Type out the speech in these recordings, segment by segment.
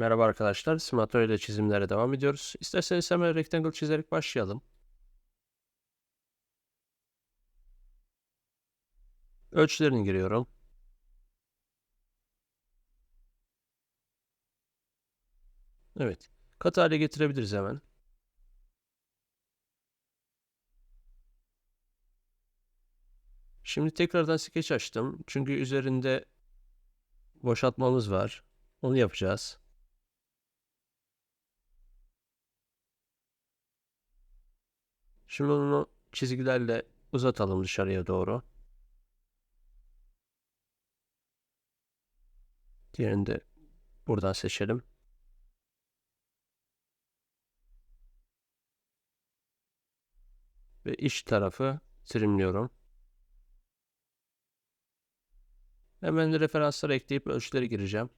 Merhaba arkadaşlar, Simatro ile çizimlere devam ediyoruz. İsterseniz hemen rectangle çizerek başlayalım. Ölçülerini giriyorum. Evet, katı hale getirebiliriz hemen. Şimdi tekrardan sketch açtım. Çünkü üzerinde boşaltmamız var. Onu yapacağız. Şimdi onu çizgilerle uzatalım dışarıya doğru. Diğerini de buradan seçelim. Ve iç tarafı trimliyorum. Hemen referansları ekleyip ölçüleri gireceğim.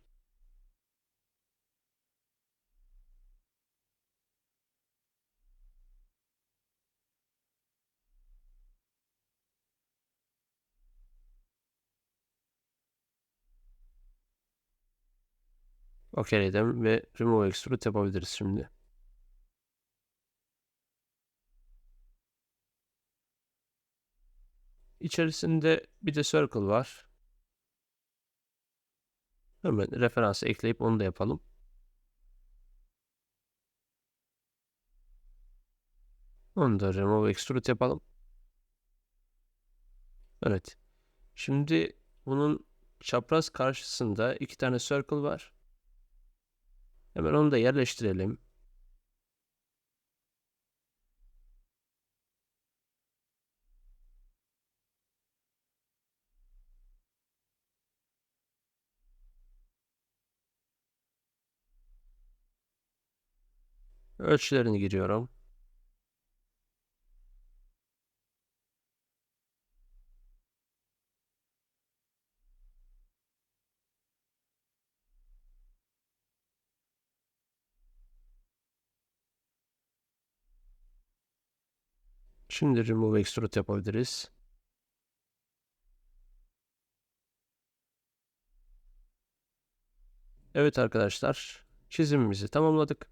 Okeyledim ve remove extrude yapabiliriz şimdi. İçerisinde bir de circle var. Hemen referansı ekleyip onu da yapalım. Onu da remove extrude yapalım. Evet. Şimdi bunun çapraz karşısında iki tane circle var. Hemen onu da yerleştirelim. Ölçülerini giriyorum. Şimdi remove extrude yapabiliriz. Evet arkadaşlar, çizimimizi tamamladık.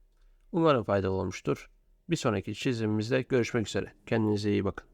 Umarım faydalı olmuştur. Bir sonraki çizimimizde görüşmek üzere. Kendinize iyi bakın.